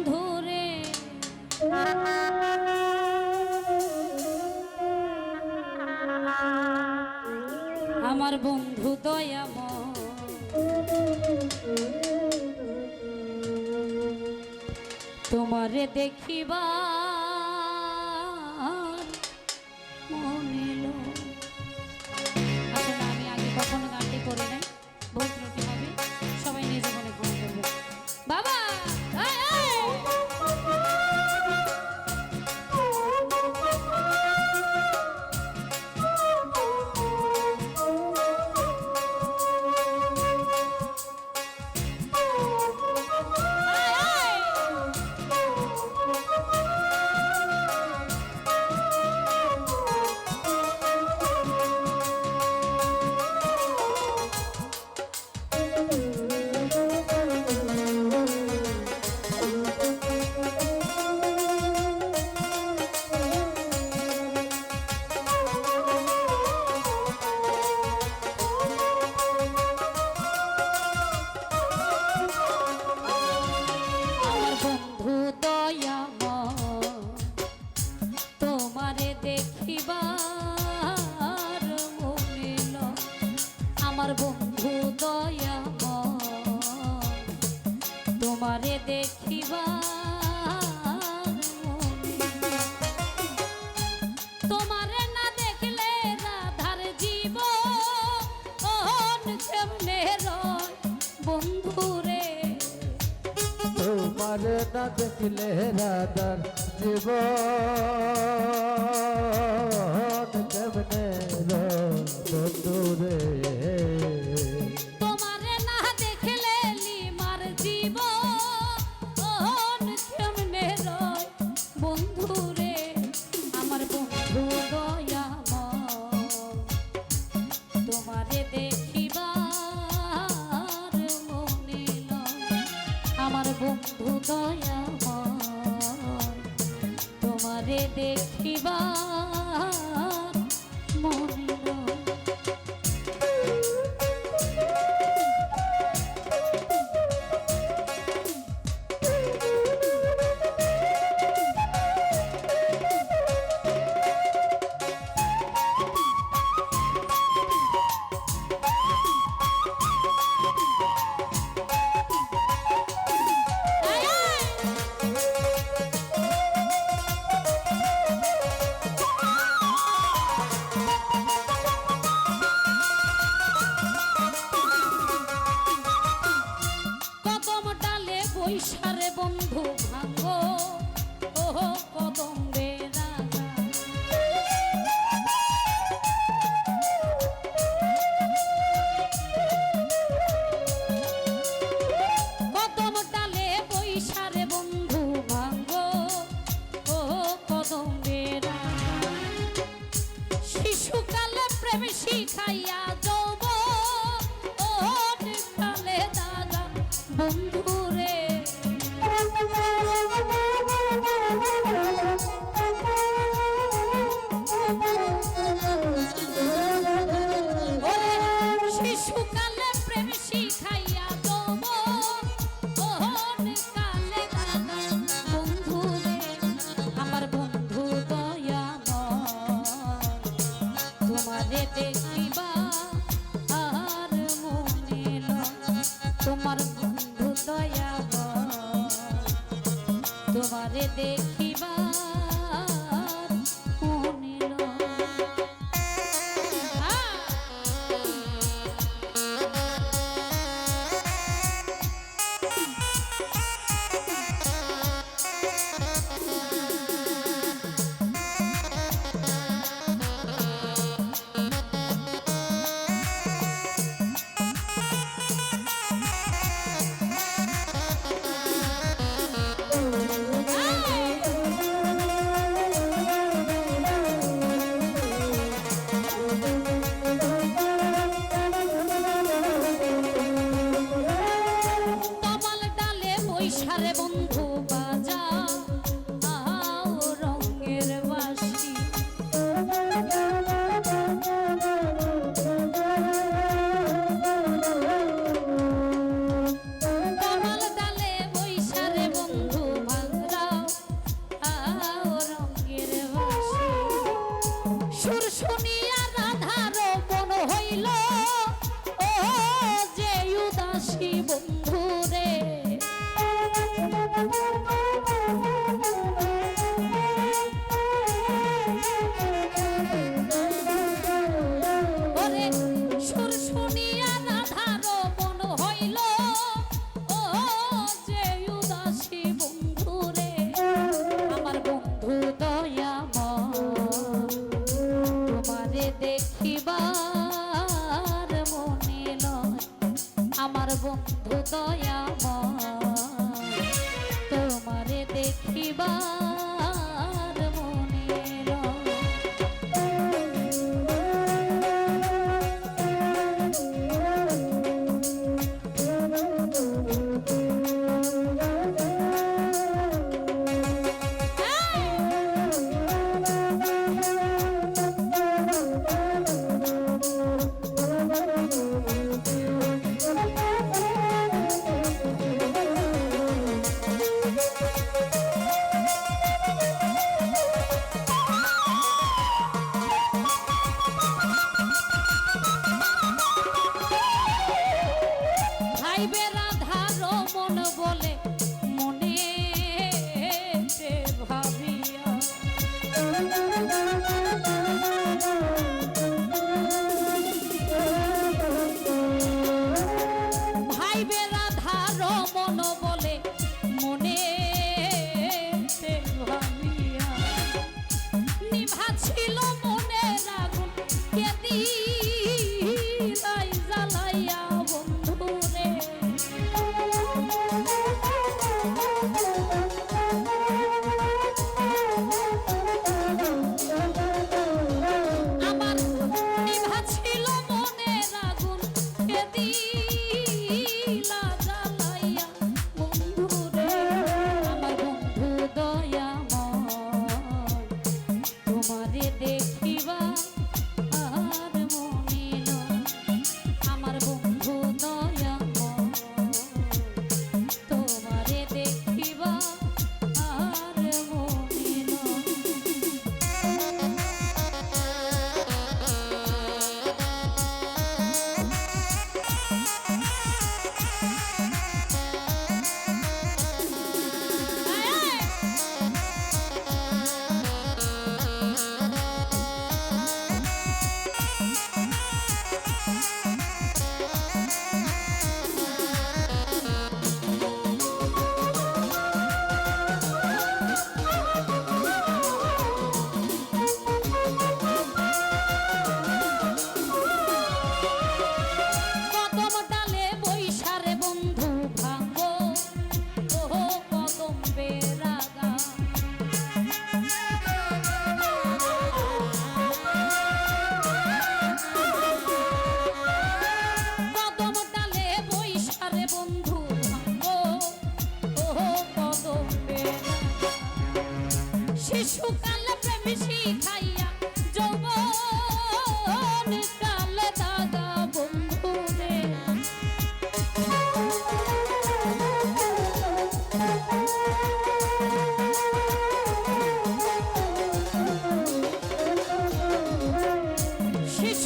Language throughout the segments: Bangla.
বন্ধুরে। আমার বন্ধু দয়াম তোমারে দেখিবা আমার বন্ধু দয়া তোমারে দেখিবা তোমারে না দেখলে রাধার জীব। কেমনে রয় বন্ধু রে? তোমারে না দেখলে রাধার জীব। with it. বাবা বেড়া ধারো মন বলে।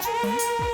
Yeah.